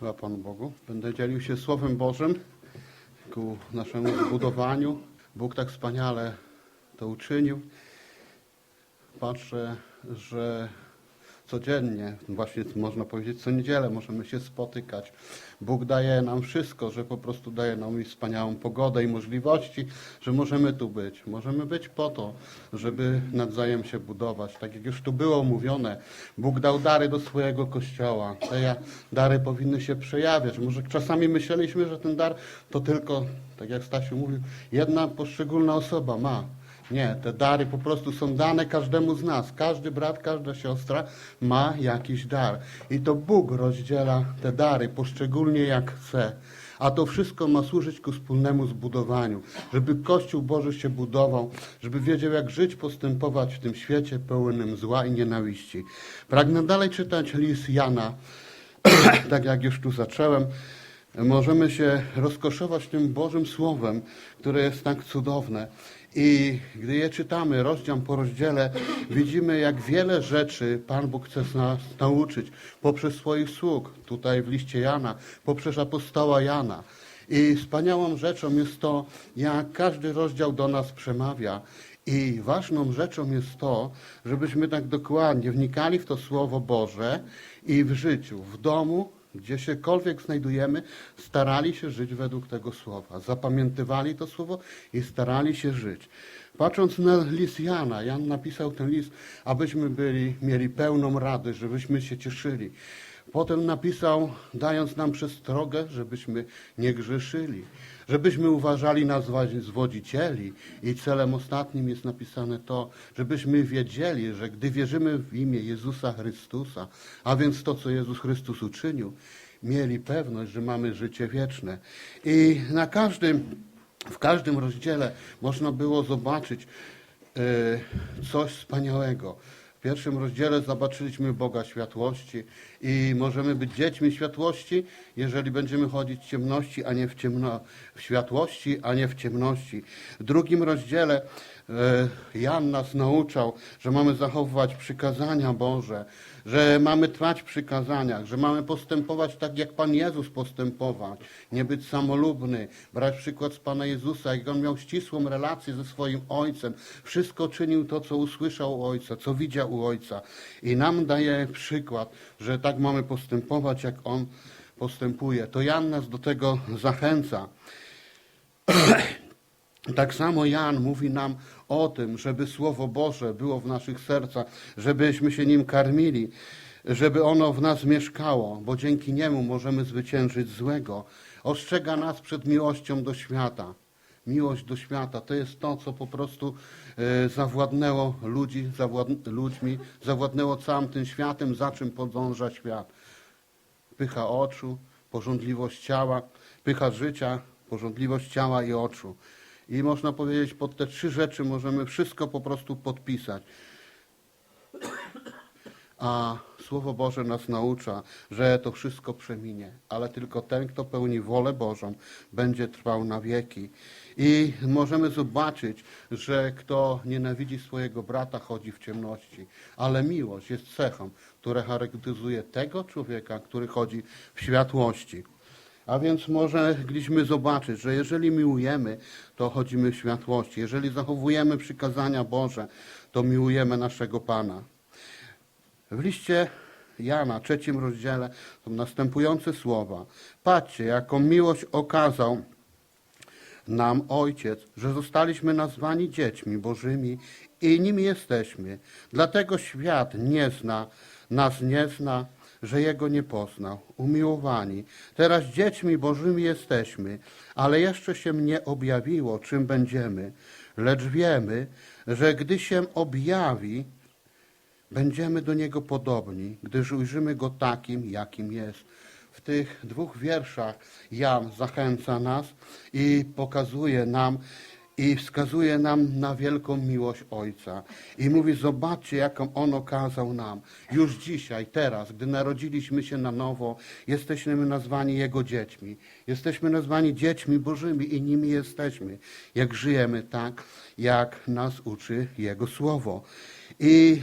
Chyba Panu Bogu. Będę dzielił się Słowem Bożym ku naszemu zbudowaniu. Bóg tak wspaniale to uczynił. Patrzę, że codziennie, właśnie można powiedzieć co niedzielę możemy się spotykać. Bóg daje nam wszystko, że po prostu daje nam wspaniałą pogodę i możliwości, że możemy tu być. Możemy być po to, żeby nawzajem się budować. Tak jak już tu było mówione, Bóg dał dary do swojego kościoła. Te dary powinny się przejawiać. Może czasami myśleliśmy, że ten dar to tylko, tak jak Stasiu mówił, jedna poszczególna osoba ma. Nie, te dary po prostu są dane każdemu z nas. Każdy brat, każda siostra ma jakiś dar. I to Bóg rozdziela te dary poszczególnie jak chce. A to wszystko ma służyć ku wspólnemu zbudowaniu, żeby Kościół Boży się budował, żeby wiedział, jak żyć, postępować w tym świecie pełnym zła i nienawiści. Pragnę dalej czytać list Jana, tak jak już tu zacząłem. Możemy się rozkoszować tym Bożym Słowem, które jest tak cudowne. I gdy je czytamy, rozdział po rozdziale, widzimy, jak wiele rzeczy Pan Bóg chce nas nauczyć poprzez swoich sług, tutaj w liście Jana, poprzez apostoła Jana. I wspaniałą rzeczą jest to, jak każdy rozdział do nas przemawia. I ważną rzeczą jest to, żebyśmy tak dokładnie wnikali w to Słowo Boże i w życiu, w domu, gdzie siekolwiek znajdujemy, starali się żyć według tego słowa. Zapamiętywali to słowo i starali się żyć. Patrząc na list Jana, Jan napisał ten list, abyśmy byli, mieli pełną radość, żebyśmy się cieszyli. Potem napisał, dając nam przestrogę, żebyśmy nie grzeszyli, żebyśmy uważali za zwodzicieli i celem ostatnim jest napisane to, żebyśmy wiedzieli, że gdy wierzymy w imię Jezusa Chrystusa, a więc to, co Jezus Chrystus uczynił, mieli pewność, że mamy życie wieczne. I na każdym, w każdym rozdziale można było zobaczyć e, coś wspaniałego. W pierwszym rozdziale zobaczyliśmy Boga światłości i możemy być dziećmi światłości, jeżeli będziemy chodzić w ciemności, a nie w, ciemno, w światłości, a nie w ciemności. W drugim rozdziale Jan nas nauczał, że mamy zachowywać przykazania Boże, że mamy trwać w przykazaniach, że mamy postępować tak, jak Pan Jezus postępował, nie być samolubny, brać przykład z Pana Jezusa, jak On miał ścisłą relację ze swoim Ojcem. Wszystko czynił to, co usłyszał u Ojca, co widział u Ojca. I nam daje przykład, że tak mamy postępować, jak On postępuje. To Jan nas do tego zachęca. Tak samo Jan mówi nam o tym, żeby Słowo Boże było w naszych sercach, żebyśmy się nim karmili, żeby ono w nas mieszkało, bo dzięki niemu możemy zwyciężyć złego. Ostrzega nas przed miłością do świata. Miłość do świata to jest to, co po prostu e, zawładnęło ludzi, ludźmi, zawładnęło całym tym światem, za czym podąża świat pycha oczu, pożądliwość ciała, pycha życia, pożądliwość ciała i oczu. I można powiedzieć, pod te trzy rzeczy możemy wszystko po prostu podpisać. A Słowo Boże nas naucza, że to wszystko przeminie, ale tylko ten, kto pełni wolę Bożą, będzie trwał na wieki. I możemy zobaczyć, że kto nienawidzi swojego brata, chodzi w ciemności, ale miłość jest cechą, która charakteryzuje tego człowieka, który chodzi w światłości. A więc mogliśmy zobaczyć, że jeżeli miłujemy, to chodzimy w światłości. Jeżeli zachowujemy przykazania Boże, to miłujemy naszego Pana. W liście Jana, trzecim rozdziale, są następujące słowa. Patrzcie, jaką miłość okazał nam Ojciec, że zostaliśmy nazwani dziećmi Bożymi i nimi jesteśmy. Dlatego świat nie zna, nas nie zna, że Jego nie poznał. Umiłowani, teraz dziećmi Bożymi jesteśmy, ale jeszcze się nie objawiło, czym będziemy. Lecz wiemy, że gdy się objawi, będziemy do Niego podobni, gdyż ujrzymy Go takim, jakim jest. W tych dwóch wierszach Jan zachęca nas i pokazuje nam i wskazuje nam na wielką miłość Ojca. I mówi, zobaczcie, jaką On okazał nam. Już dzisiaj, teraz, gdy narodziliśmy się na nowo, jesteśmy nazwani Jego dziećmi. Jesteśmy nazwani dziećmi Bożymi i nimi jesteśmy. Jak żyjemy tak, jak nas uczy Jego Słowo. I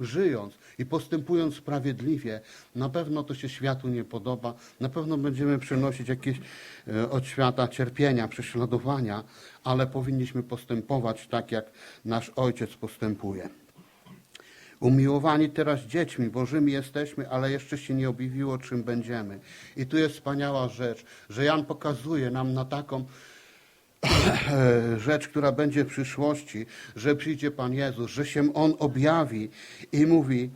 żyjąc, I postępując sprawiedliwie, na pewno to się światu nie podoba, na pewno będziemy przynosić jakieś e, od świata cierpienia, prześladowania, ale powinniśmy postępować tak, jak nasz Ojciec postępuje. Umiłowani teraz dziećmi Bożymi jesteśmy, ale jeszcze się nie objawiło, czym będziemy. I tu jest wspaniała rzecz, że Jan pokazuje nam na taką rzecz, która będzie w przyszłości, że przyjdzie Pan Jezus, że się On objawi i mówi,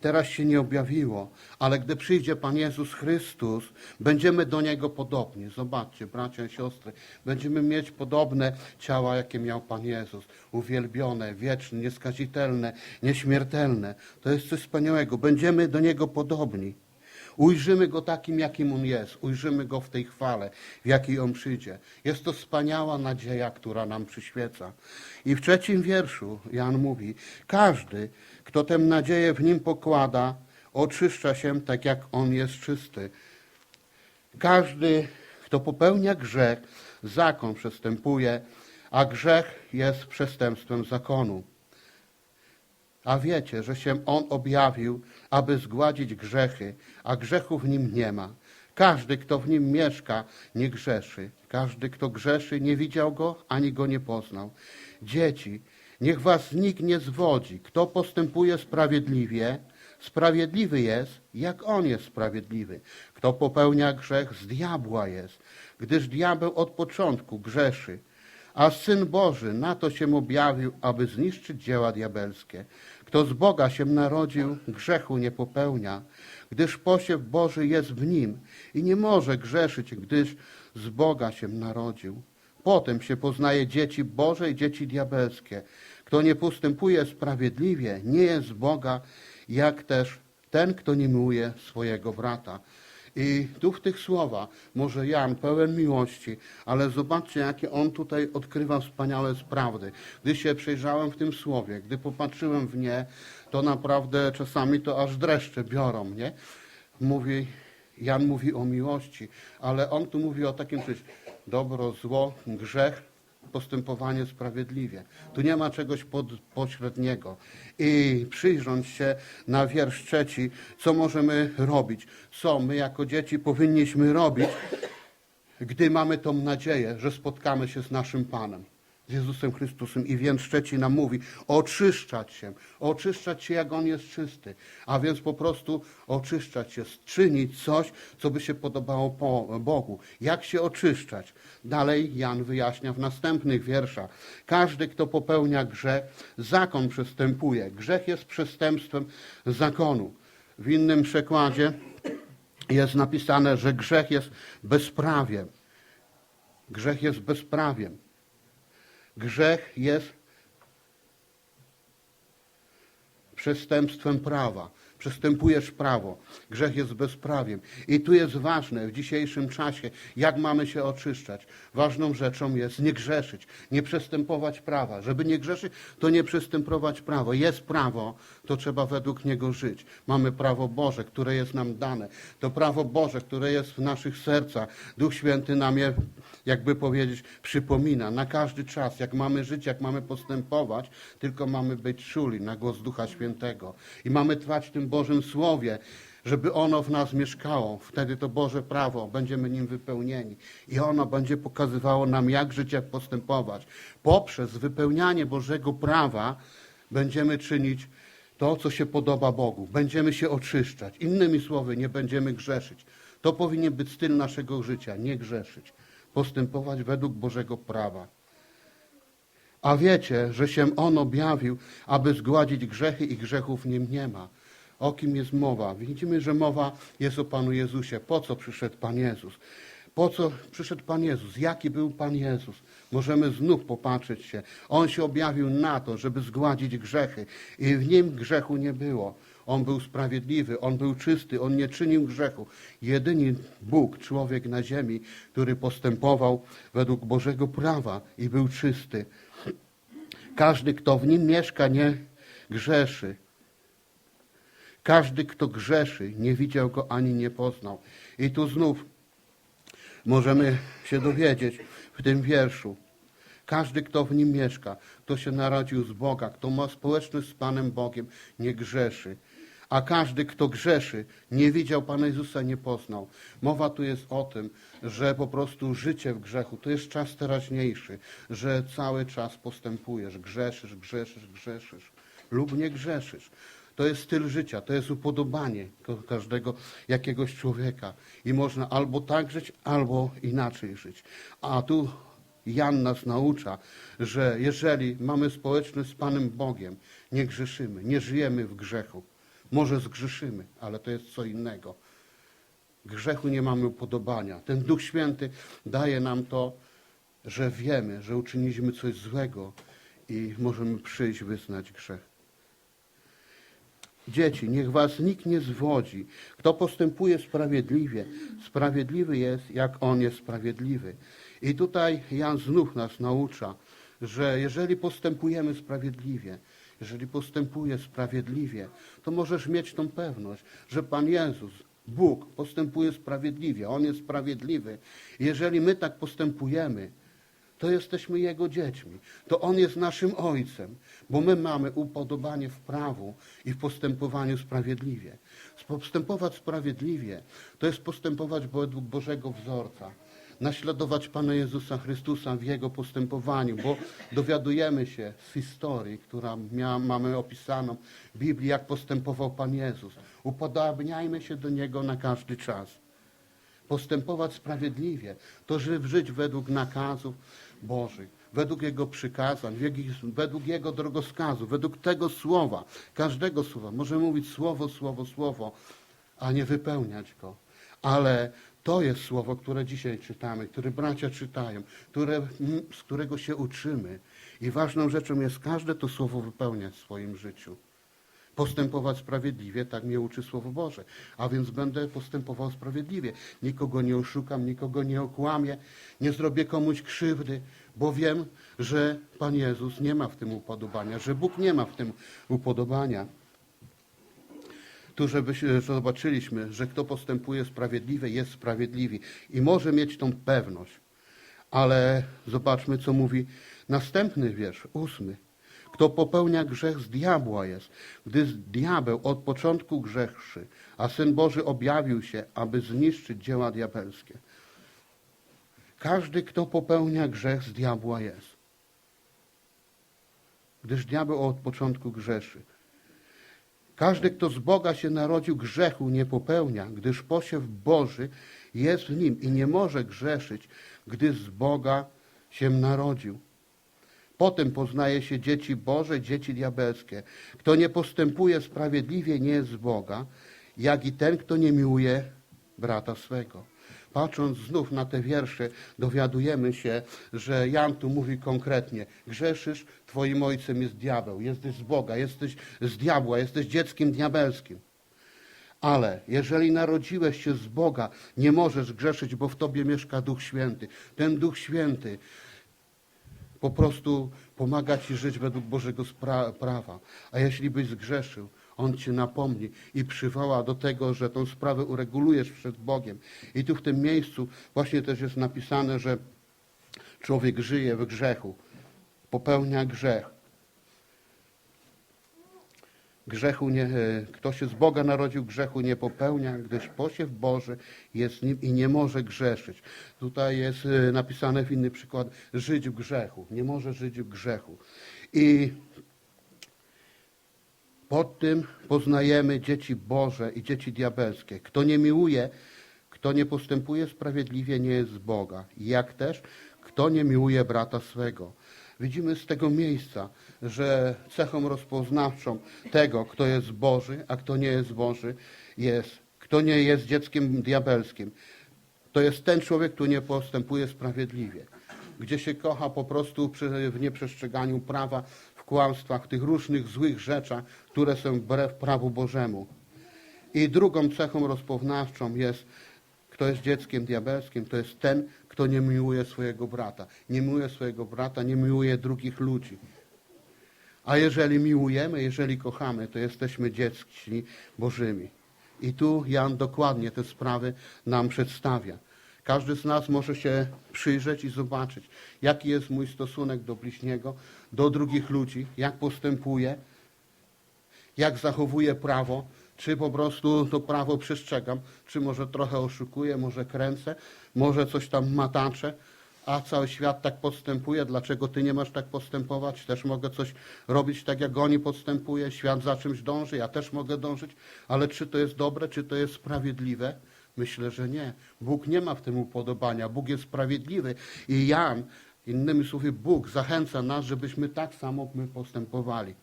teraz się nie objawiło, ale gdy przyjdzie Pan Jezus Chrystus, będziemy do Niego podobni. Zobaczcie, bracia i siostry, będziemy mieć podobne ciała, jakie miał Pan Jezus. Uwielbione, wieczne, nieskazitelne, nieśmiertelne. To jest coś wspaniałego. Będziemy do Niego podobni. Ujrzymy Go takim, jakim On jest. Ujrzymy Go w tej chwale, w jakiej On przyjdzie. Jest to wspaniała nadzieja, która nam przyświeca. I w trzecim wierszu Jan mówi, każdy, kto tę nadzieję w Nim pokłada, oczyszcza się tak, jak On jest czysty. Każdy, kto popełnia grzech, zakon przestępuje, a grzech jest przestępstwem zakonu. A wiecie, że się On objawił, aby zgładzić grzechy, a grzechu w nim nie ma. Każdy, kto w nim mieszka, nie grzeszy. Każdy, kto grzeszy, nie widział go, ani go nie poznał. Dzieci, niech was nikt nie zwodzi. Kto postępuje sprawiedliwie, sprawiedliwy jest, jak on jest sprawiedliwy. Kto popełnia grzech, z diabła jest, gdyż diabeł od początku grzeszy. A Syn Boży na to się objawił, aby zniszczyć dzieła diabelskie. Kto z Boga się narodził, grzechu nie popełnia, gdyż posiew Boży jest w nim i nie może grzeszyć, gdyż z Boga się narodził. Potem się poznaje dzieci Boże i dzieci diabelskie. Kto nie postępuje sprawiedliwie, nie jest z Boga, jak też ten, kto nie miłuje swojego brata. I tu w tych słowach, może Jan pełen miłości, ale zobaczcie, jakie on tutaj odkrywa wspaniałe prawdy. Gdy się przejrzałem w tym słowie, gdy popatrzyłem w nie, to naprawdę czasami to aż dreszcze biorą, nie? Mówi, Jan mówi o miłości, ale on tu mówi o takim czymś dobro, zło, grzech, postępowanie sprawiedliwie. Tu nie ma czegoś pod, pośredniego. I przyjrząc się na wiersz trzeci, co możemy robić, co my jako dzieci powinniśmy robić, gdy mamy tą nadzieję, że spotkamy się z naszym Panem. Z Jezusem Chrystusem i więc trzeci nam mówi oczyszczać się, oczyszczać się jak On jest czysty, a więc po prostu oczyszczać się, czynić coś, co by się podobało po Bogu. Jak się oczyszczać? Dalej Jan wyjaśnia w następnych wierszach. Każdy, kto popełnia grzech, zakon przestępuje. Grzech jest przestępstwem zakonu. W innym przekładzie jest napisane, że grzech jest bezprawiem. Grzech jest bezprawiem. Grzech jest przestępstwem prawa. Przestępujesz prawo. Grzech jest bezprawiem. I tu jest ważne w dzisiejszym czasie, jak mamy się oczyszczać. Ważną rzeczą jest nie grzeszyć, nie przestępować prawa. Żeby nie grzeszyć, to nie przestępować prawo. Jest prawo, to trzeba według niego żyć. Mamy prawo Boże, które jest nam dane. To prawo Boże, które jest w naszych sercach. Duch Święty nam je, jakby powiedzieć, przypomina na każdy czas, jak mamy żyć, jak mamy postępować, tylko mamy być czuli na głos Ducha Świętego. I mamy trwać w tym Bożym Słowie, żeby ono w nas mieszkało. Wtedy to Boże prawo, będziemy nim wypełnieni. I ono będzie pokazywało nam, jak żyć, jak postępować. Poprzez wypełnianie Bożego prawa będziemy czynić to, co się podoba Bogu. Będziemy się oczyszczać. Innymi słowy, nie będziemy grzeszyć. To powinien być styl naszego życia, nie grzeszyć. Postępować według Bożego prawa. A wiecie, że się On objawił, aby zgładzić grzechy i grzechów w nim nie ma. O kim jest mowa? Widzimy, że mowa jest o Panu Jezusie. Po co przyszedł Pan Jezus? Po co przyszedł Pan Jezus? Jaki był Pan Jezus? Możemy znów popatrzeć się. On się objawił na to, żeby zgładzić grzechy i w nim grzechu nie było. On był sprawiedliwy, on był czysty, on nie czynił grzechu. Jedyny Bóg, człowiek na ziemi, który postępował według Bożego prawa i był czysty. Każdy, kto w nim mieszka, nie grzeszy. Każdy, kto grzeszy, nie widział go ani nie poznał. I tu znów możemy się dowiedzieć w tym wierszu. Każdy, kto w nim mieszka, kto się narodził z Boga, kto ma społeczność z Panem Bogiem, nie grzeszy. A każdy, kto grzeszy, nie widział Pana Jezusa, nie poznał. Mowa tu jest o tym, że po prostu życie w grzechu to jest czas teraźniejszy, że cały czas postępujesz, grzeszysz, grzeszysz, grzeszysz lub nie grzeszysz. To jest styl życia, to jest upodobanie każdego jakiegoś człowieka. I można albo tak żyć, albo inaczej żyć. A tu Jan nas naucza, że jeżeli mamy społeczność z Panem Bogiem, nie grzeszymy, nie żyjemy w grzechu. Może zgrzeszymy, ale to jest co innego. Grzechu nie mamy upodobania. Ten Duch Święty daje nam to, że wiemy, że uczyniliśmy coś złego i możemy przyjść, wyznać grzech. Dzieci, niech was nikt nie zwodzi. Kto postępuje sprawiedliwie, sprawiedliwy jest, jak on jest sprawiedliwy. I tutaj Jan znów nas naucza, że jeżeli postępujemy sprawiedliwie, jeżeli postępuje sprawiedliwie, to możesz mieć tą pewność, że Pan Jezus, Bóg, postępuje sprawiedliwie. On jest sprawiedliwy. Jeżeli my tak postępujemy, to jesteśmy Jego dziećmi. To On jest naszym Ojcem, bo my mamy upodobanie w prawu i w postępowaniu sprawiedliwie. Postępować sprawiedliwie to jest postępować według Bożego wzorca. Naśladować Pana Jezusa Chrystusa w Jego postępowaniu, bo dowiadujemy się z historii, która mia, mamy opisaną w Biblii, jak postępował Pan Jezus. Upodabniajmy się do Niego na każdy czas postępować sprawiedliwie, to ży- żyć według nakazów Bożych, według Jego przykazań, według Jego drogoskazu, według tego słowa, każdego słowa. Możemy mówić słowo, słowo, słowo, a nie wypełniać go. Ale to jest słowo, które dzisiaj czytamy, które bracia czytają, które, m, z którego się uczymy. I ważną rzeczą jest każde to słowo wypełniać w swoim życiu postępować sprawiedliwie, tak mnie uczy Słowo Boże. A więc będę postępował sprawiedliwie. Nikogo nie oszukam, nikogo nie okłamię, nie zrobię komuś krzywdy, bo wiem, że Pan Jezus nie ma w tym upodobania, że Bóg nie ma w tym upodobania. Tu, żeby zobaczyliśmy, że kto postępuje sprawiedliwie, jest sprawiedliwy i może mieć tą pewność. Ale zobaczmy, co mówi następny wiersz, ósmy. Kto popełnia grzech z diabła jest, gdy diabeł od początku grzechszy, a Syn Boży objawił się, aby zniszczyć dzieła diabelskie. Każdy, kto popełnia grzech z diabła jest. Gdyż diabeł od początku grzeszy. Każdy, kto z Boga się narodził, grzechu nie popełnia, gdyż posiew Boży jest w nim i nie może grzeszyć, gdy z Boga się narodził. Potem poznaje się dzieci Boże, dzieci diabelskie. Kto nie postępuje sprawiedliwie, nie jest z Boga, jak i ten, kto nie miłuje brata swego. Patrząc znów na te wiersze, dowiadujemy się, że Jan tu mówi konkretnie: grzeszysz, twoim ojcem jest diabeł, jesteś z Boga, jesteś z diabła, jesteś dzieckiem diabelskim. Ale jeżeli narodziłeś się z Boga, nie możesz grzeszyć, bo w tobie mieszka Duch Święty. Ten Duch Święty po prostu pomaga ci żyć według Bożego prawa. A jeśli byś zgrzeszył, On cię napomni i przywoła do tego, że tą sprawę uregulujesz przed Bogiem. I tu w tym miejscu właśnie też jest napisane, że człowiek żyje w grzechu, popełnia grzech. Grzechu nie, e, kto się z Boga narodził, grzechu nie popełnia, gdyż posiew Boży jest nim i nie może grzeszyć. Tutaj jest e, napisane w inny przykład, żyć w grzechu. Nie może żyć w grzechu. I pod tym poznajemy dzieci Boże i dzieci diabelskie. Kto nie miłuje, kto nie postępuje sprawiedliwie, nie jest z Boga. Jak też, kto nie miłuje brata swego. Widzimy z tego miejsca, że cechą rozpoznawczą tego, kto jest Boży, a kto nie jest Boży, jest, kto nie jest dzieckiem diabelskim. To jest ten człowiek, który nie postępuje sprawiedliwie. Gdzie się kocha po prostu w nieprzestrzeganiu prawa, w kłamstwach, w tych różnych złych rzeczach, które są wbrew prawu Bożemu. I drugą cechą rozpoznawczą jest, kto jest dzieckiem diabelskim, to jest ten, kto nie miłuje swojego brata. Nie miłuje swojego brata, nie miłuje drugich ludzi. A jeżeli miłujemy, jeżeli kochamy, to jesteśmy dziećmi Bożymi. I tu Jan dokładnie te sprawy nam przedstawia. Każdy z nas może się przyjrzeć i zobaczyć, jaki jest mój stosunek do bliźniego, do drugich ludzi, jak postępuję, jak zachowuję prawo, czy po prostu to prawo przestrzegam, czy może trochę oszukuję, może kręcę, może coś tam mataczę, a cały świat tak postępuje, dlaczego ty nie masz tak postępować? Też mogę coś robić tak, jak oni postępuje, świat za czymś dąży, ja też mogę dążyć, ale czy to jest dobre, czy to jest sprawiedliwe? Myślę, że nie. Bóg nie ma w tym upodobania, Bóg jest sprawiedliwy i Jan, innymi słowy, Bóg zachęca nas, żebyśmy tak samo my postępowali.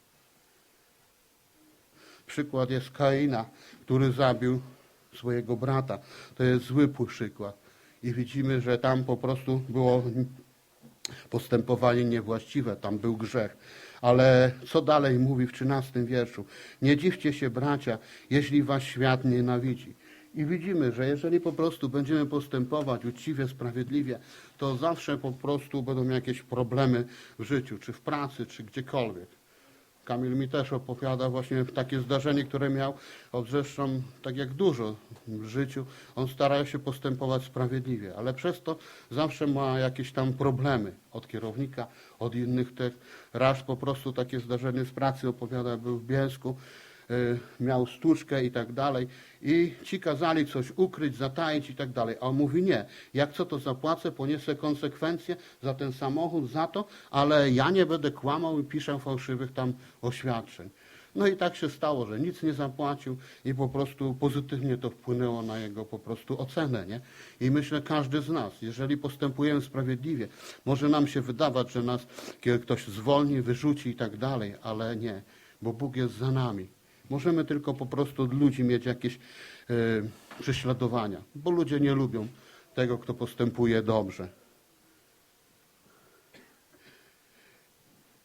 Przykład jest Kaina, który zabił swojego brata. To jest zły przykład. I widzimy, że tam po prostu było postępowanie niewłaściwe, tam był grzech. Ale co dalej mówi w 13 wierszu? Nie dziwcie się, bracia, jeśli was świat nienawidzi. I widzimy, że jeżeli po prostu będziemy postępować uczciwie, sprawiedliwie, to zawsze po prostu będą jakieś problemy w życiu, czy w pracy, czy gdziekolwiek. Kamil mi też opowiada właśnie takie zdarzenie, które miał, od tak jak dużo w życiu, on stara się postępować sprawiedliwie, ale przez to zawsze ma jakieś tam problemy od kierownika, od innych tych. Raz po prostu takie zdarzenie z pracy opowiada, był w Bielsku, miał stłuczkę i tak dalej i ci kazali coś ukryć, zataić i tak dalej, a on mówi nie, jak co to zapłacę, poniosę konsekwencje za ten samochód, za to, ale ja nie będę kłamał i piszę fałszywych tam oświadczeń. No i tak się stało, że nic nie zapłacił i po prostu pozytywnie to wpłynęło na jego po prostu ocenę, nie? I myślę, każdy z nas, jeżeli postępujemy sprawiedliwie, może nam się wydawać, że nas ktoś zwolni, wyrzuci i tak dalej, ale nie, bo Bóg jest za nami. Możemy tylko po prostu od ludzi mieć jakieś e, prześladowania, bo ludzie nie lubią tego, kto postępuje dobrze.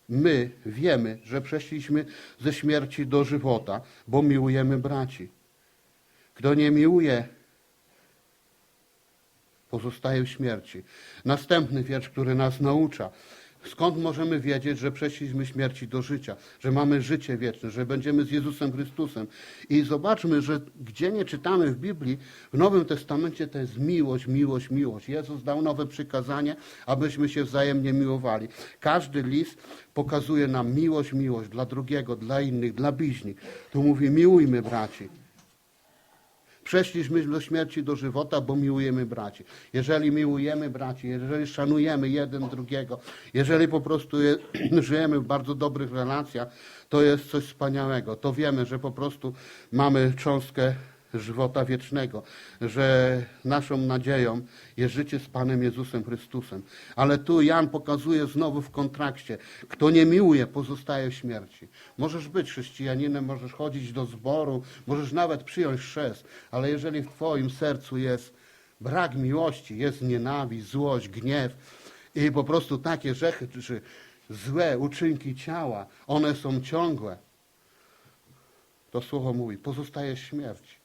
My wiemy, że przeszliśmy ze śmierci do żywota, bo miłujemy braci. Kto nie miłuje, pozostaje w śmierci. Następny wiersz, który nas naucza. Skąd możemy wiedzieć, że przeszliśmy śmierci do życia, że mamy życie wieczne, że będziemy z Jezusem Chrystusem? I zobaczmy, że gdzie nie czytamy w Biblii, w Nowym Testamencie to jest miłość, miłość, miłość. Jezus dał nowe przykazanie, abyśmy się wzajemnie miłowali. Każdy list pokazuje nam miłość, miłość dla drugiego, dla innych, dla bliźnich. Tu mówi, miłujmy braci. Przeszliśmy do śmierci do żywota, bo miłujemy braci. Jeżeli miłujemy braci, jeżeli szanujemy jeden drugiego, jeżeli po prostu je, żyjemy w bardzo dobrych relacjach, to jest coś wspaniałego. To wiemy, że po prostu mamy cząstkę żywota wiecznego, że naszą nadzieją jest życie z Panem Jezusem Chrystusem. Ale tu Jan pokazuje znowu w kontrakcie, kto nie miłuje, pozostaje w śmierci. Możesz być chrześcijaninem, możesz chodzić do zboru, możesz nawet przyjąć chrzest, ale jeżeli w Twoim sercu jest brak miłości, jest nienawiść, złość, gniew i po prostu takie rzeczy, czy złe uczynki ciała, one są ciągłe, to słowo mówi, pozostaje śmierć.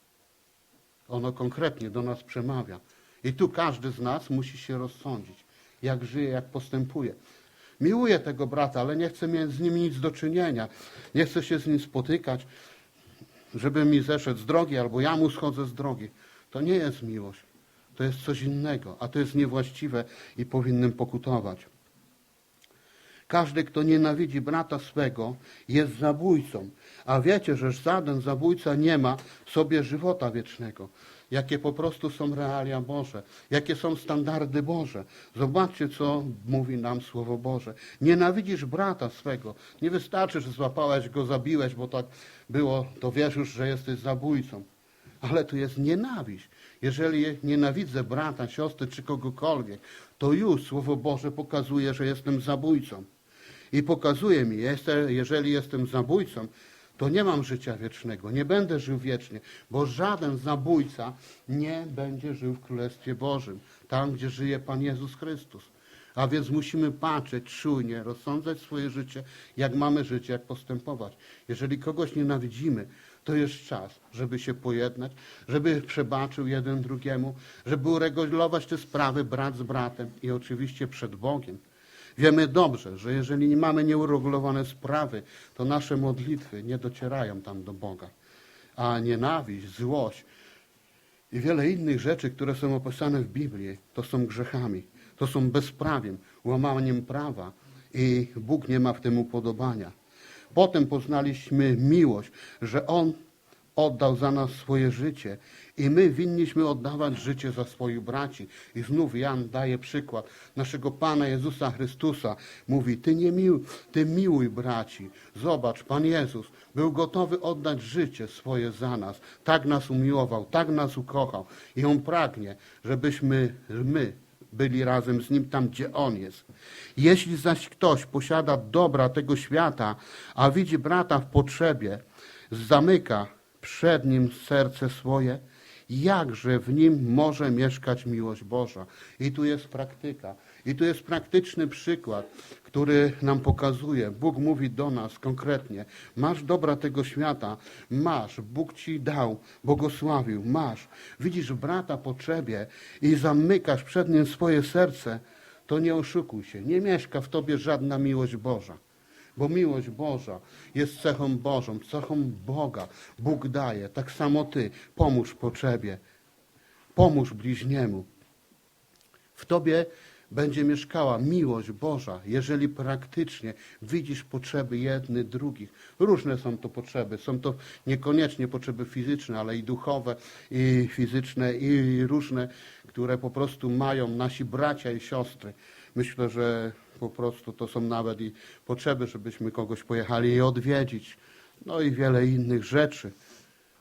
Ono konkretnie do nas przemawia. I tu każdy z nas musi się rozsądzić, jak żyje, jak postępuje. Miłuję tego brata, ale nie chcę mieć z nim nic do czynienia. Nie chcę się z nim spotykać, żeby mi zeszedł z drogi, albo ja mu schodzę z drogi. To nie jest miłość. To jest coś innego, a to jest niewłaściwe i powinnym pokutować. Każdy, kto nienawidzi brata swego, jest zabójcą. A wiecie, że żaden zabójca nie ma w sobie żywota wiecznego. Jakie po prostu są realia Boże, jakie są standardy Boże. Zobaczcie, co mówi nam Słowo Boże. Nienawidzisz brata swego. Nie wystarczy, że złapałeś go, zabiłeś, bo tak było, to wiesz już, że jesteś zabójcą. Ale tu jest nienawiść. Jeżeli nienawidzę brata, siostry czy kogokolwiek, to już Słowo Boże pokazuje, że jestem zabójcą. I pokazuje mi, jeżeli jestem zabójcą, to nie mam życia wiecznego, nie będę żył wiecznie, bo żaden zabójca nie będzie żył w Królestwie Bożym, tam gdzie żyje Pan Jezus Chrystus. A więc musimy patrzeć czujnie, rozsądzać swoje życie, jak mamy żyć, jak postępować. Jeżeli kogoś nienawidzimy, to jest czas, żeby się pojednać, żeby przebaczył jeden drugiemu, żeby uregulować te sprawy brat z bratem i oczywiście przed Bogiem. Wiemy dobrze, że jeżeli nie mamy nieuregulowane sprawy, to nasze modlitwy nie docierają tam do Boga. A nienawiść, złość I wiele innych rzeczy, które są opisane w Biblii, to są grzechami, to są bezprawiem, łamaniem prawa i Bóg nie ma w tym upodobania. Potem poznaliśmy miłość, że On oddał za nas swoje życie i my winniśmy oddawać życie za swoich braci. I znów Jan daje przykład naszego Pana Jezusa Chrystusa. Mówi, ty nie mił, ty miłuj braci. Zobacz, Pan Jezus był gotowy oddać życie swoje za nas. Tak nas umiłował, tak nas ukochał. I On pragnie, żebyśmy my byli razem z Nim tam, gdzie On jest. Jeśli zaś ktoś posiada dobra tego świata, a widzi brata w potrzebie, zamyka przed nim serce swoje, jakże w nim może mieszkać miłość Boża. I tu jest praktyka. I tu jest praktyczny przykład, który nam pokazuje. Bóg mówi do nas konkretnie: Masz dobra tego świata, masz, Bóg ci dał, błogosławił, masz. Widzisz brata potrzebie i zamykasz przed nim swoje serce, to nie oszukuj się. Nie mieszka w tobie żadna miłość Boża. Bo miłość Boża jest cechą Bożą, cechą Boga. Bóg daje. Tak samo ty. Pomóż potrzebie. Pomóż bliźniemu. W tobie będzie mieszkała miłość Boża, jeżeli praktycznie widzisz potrzeby jednych, drugich. Różne są to potrzeby. Są to niekoniecznie potrzeby fizyczne, ale i duchowe, i fizyczne, i różne, które po prostu mają nasi bracia i siostry. Myślę, że po prostu to są nawet i potrzeby, żebyśmy kogoś pojechali i odwiedzić. No i wiele innych rzeczy.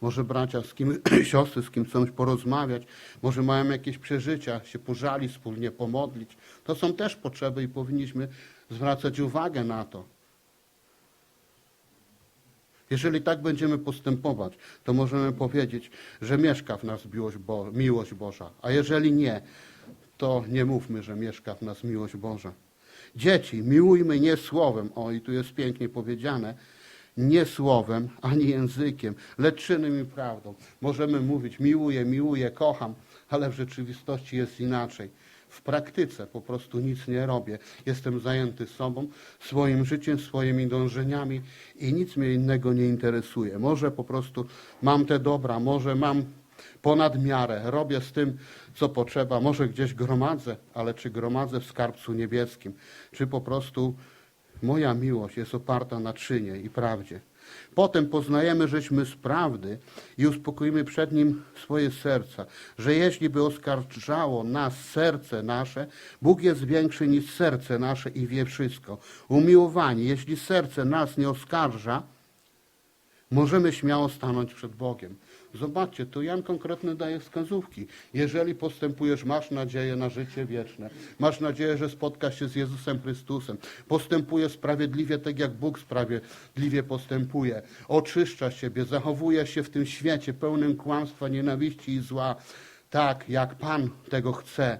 Może bracia z kim, siostry z kim chcą porozmawiać, może mają jakieś przeżycia, się pożali wspólnie, pomodlić. To są też potrzeby i powinniśmy zwracać uwagę na to. Jeżeli tak będziemy postępować, to możemy powiedzieć, że mieszka w nas miłość, Bo miłość Boża. A jeżeli nie, to nie mówmy, że mieszka w nas miłość Boża. Dzieci, miłujmy nie słowem, o i tu jest pięknie powiedziane, nie słowem, ani językiem, lecz czynem i prawdą. Możemy mówić miłuję, miłuję, kocham, ale w rzeczywistości jest inaczej. W praktyce po prostu nic nie robię. Jestem zajęty sobą, swoim życiem, swoimi dążeniami i nic mnie innego nie interesuje. Może po prostu mam te dobra, może mam ponad miarę, robię z tym, co potrzeba, może gdzieś gromadzę, ale czy gromadzę w skarbcu niebieskim, czy po prostu moja miłość jest oparta na czynie i prawdzie. Potem poznajemy, żeśmy z prawdy i uspokoimy przed Nim swoje serca, że jeśli by oskarżało nas serce nasze, Bóg jest większy niż serce nasze i wie wszystko. Umiłowani, jeśli serce nas nie oskarża, możemy śmiało stanąć przed Bogiem. Zobaczcie, tu Jan konkretnie daje wskazówki. Jeżeli postępujesz, masz nadzieję na życie wieczne, masz nadzieję, że spotkasz się z Jezusem Chrystusem, postępujesz sprawiedliwie, tak jak Bóg sprawiedliwie postępuje, oczyszczasz siebie, zachowujesz się w tym świecie pełnym kłamstwa, nienawiści i zła, tak jak Pan tego chce.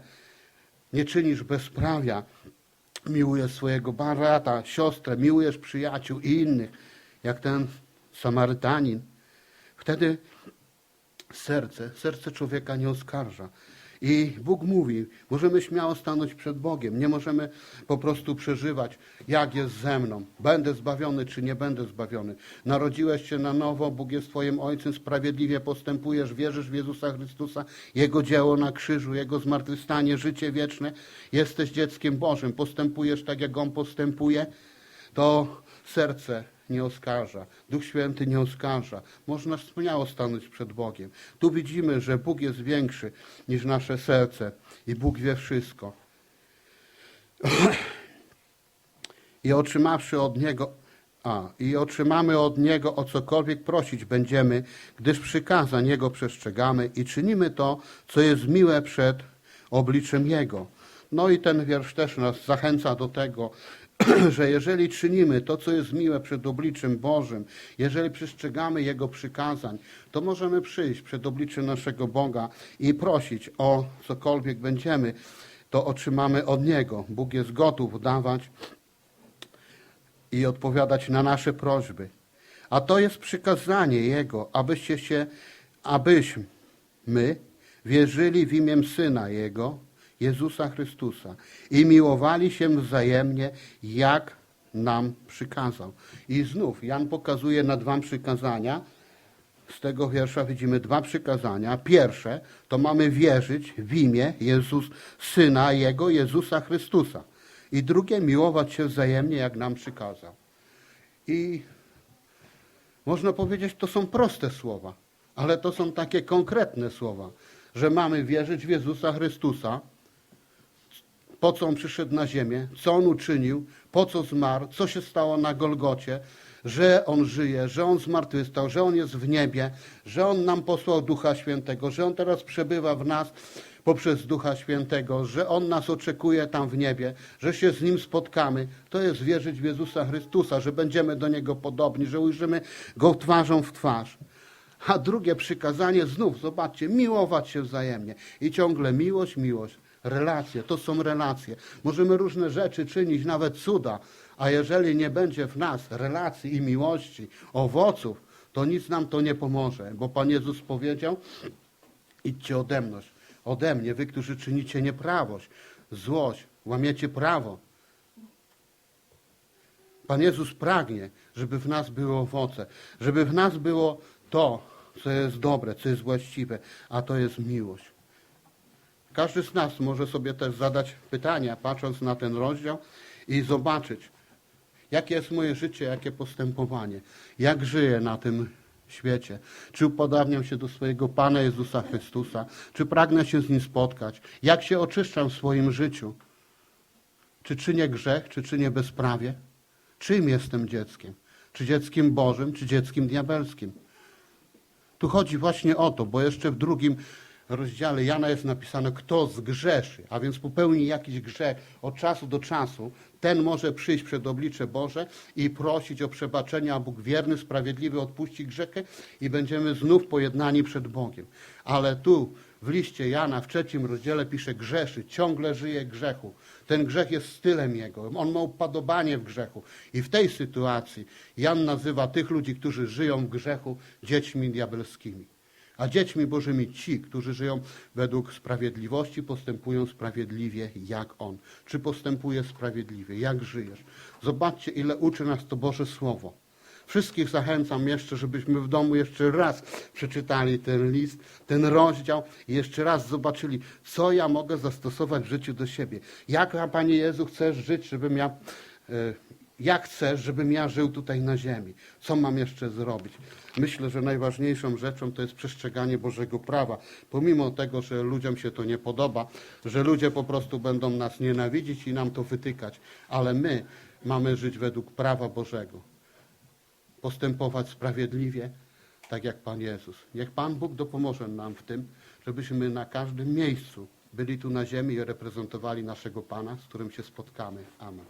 Nie czynisz bezprawia, miłujesz swojego brata, siostrę, miłujesz przyjaciół i innych, jak ten Samarytanin. Wtedy serce, serce człowieka nie oskarża. I Bóg mówi, możemy śmiało stanąć przed Bogiem, nie możemy po prostu przeżywać, jak jest ze mną, będę zbawiony czy nie będę zbawiony. Narodziłeś się na nowo, Bóg jest Twoim Ojcem, sprawiedliwie postępujesz, wierzysz w Jezusa Chrystusa, Jego dzieło na krzyżu, Jego zmartwychwstanie, życie wieczne, jesteś dzieckiem Bożym, postępujesz tak, jak On postępuje, to serce nie oskarża. Duch Święty nie oskarża. Można śmiało stanąć przed Bogiem. Tu widzimy, że Bóg jest większy niż nasze serce i Bóg wie wszystko. I otrzymawszy od Niego, a, i otrzymamy od Niego o cokolwiek prosić będziemy, gdyż przykazań Jego przestrzegamy i czynimy to, co jest miłe przed obliczem Jego. No i ten wiersz też nas zachęca do tego, że jeżeli czynimy to, co jest miłe przed obliczem Bożym, jeżeli przestrzegamy Jego przykazań, to możemy przyjść przed obliczem naszego Boga i prosić o cokolwiek będziemy, to otrzymamy od Niego. Bóg jest gotów dawać i odpowiadać na nasze prośby. A to jest przykazanie Jego, abyście się, abyśmy wierzyli w imię Syna Jego, Jezusa Chrystusa i miłowali się wzajemnie, jak nam przykazał. I znów Jan pokazuje na dwa przykazania, z tego wiersza widzimy dwa przykazania. Pierwsze to mamy wierzyć w imię Jezus, Syna Jego, Jezusa Chrystusa. I drugie, miłować się wzajemnie, jak nam przykazał. I można powiedzieć, to są proste słowa, ale to są takie konkretne słowa, że mamy wierzyć w Jezusa Chrystusa, po co On przyszedł na ziemię, co On uczynił, po co zmarł, co się stało na Golgocie, że On żyje, że On zmartwychwstał, że On jest w niebie, że On nam posłał Ducha Świętego, że On teraz przebywa w nas poprzez Ducha Świętego, że On nas oczekuje tam w niebie, że się z Nim spotkamy. To jest wierzyć w Jezusa Chrystusa, że będziemy do Niego podobni, że ujrzymy Go twarzą w twarz. A drugie przykazanie znów, zobaczcie, miłować się wzajemnie. I ciągle miłość, miłość. Relacje, to są relacje. Możemy różne rzeczy czynić, nawet cuda, a jeżeli nie będzie w nas relacji i miłości, owoców, to nic nam to nie pomoże, bo Pan Jezus powiedział, idźcie ode mnie, ode mnie, wy, którzy czynicie nieprawość, złość, łamiecie prawo. Pan Jezus pragnie, żeby w nas było owoce, żeby w nas było to, co jest dobre, co jest właściwe, a to jest miłość. Każdy z nas może sobie też zadać pytania, patrząc na ten rozdział i zobaczyć, jakie jest moje życie, jakie postępowanie, jak żyję na tym świecie. Czy upodabniam się do swojego Pana Jezusa Chrystusa, czy pragnę się z Nim spotkać, jak się oczyszczam w swoim życiu, czy czynię grzech, czy czynię bezprawie, czym jestem dzieckiem, czy dzieckiem Bożym, czy dzieckiem diabelskim. Tu chodzi właśnie o to, bo jeszcze w drugim rozdziale Jana jest napisane, kto zgrzeszy, a więc popełni jakiś grzech od czasu do czasu, ten może przyjść przed oblicze Boże i prosić o przebaczenie, a Bóg wierny, sprawiedliwy odpuści grzechy i będziemy znów pojednani przed Bogiem. Ale tu w liście Jana w trzecim rozdziale pisze grzeszy, ciągle żyje grzechu. Ten grzech jest stylem jego, on ma upodobanie w grzechu. I w tej sytuacji Jan nazywa tych ludzi, którzy żyją w grzechu, dziećmi diabelskimi. A dziećmi Bożymi ci, którzy żyją według sprawiedliwości, postępują sprawiedliwie jak On. Czy postępuje sprawiedliwie? Jak żyjesz? Zobaczcie, ile uczy nas to Boże Słowo. Wszystkich zachęcam jeszcze, żebyśmy w domu jeszcze raz przeczytali ten list, ten rozdział i jeszcze raz zobaczyli, co ja mogę zastosować w życiu do siebie. Jak, Panie Jezu, chcesz żyć, żebym ja... jak chcesz, żebym ja żył tutaj na ziemi? Co mam jeszcze zrobić? Myślę, że najważniejszą rzeczą to jest przestrzeganie Bożego prawa. Pomimo tego, że ludziom się to nie podoba, że ludzie po prostu będą nas nienawidzić i nam to wytykać, ale my mamy żyć według prawa Bożego. Postępować sprawiedliwie, tak jak Pan Jezus. Niech Pan Bóg dopomoże nam w tym, żebyśmy na każdym miejscu byli tu na ziemi i reprezentowali naszego Pana, z którym się spotkamy. Amen.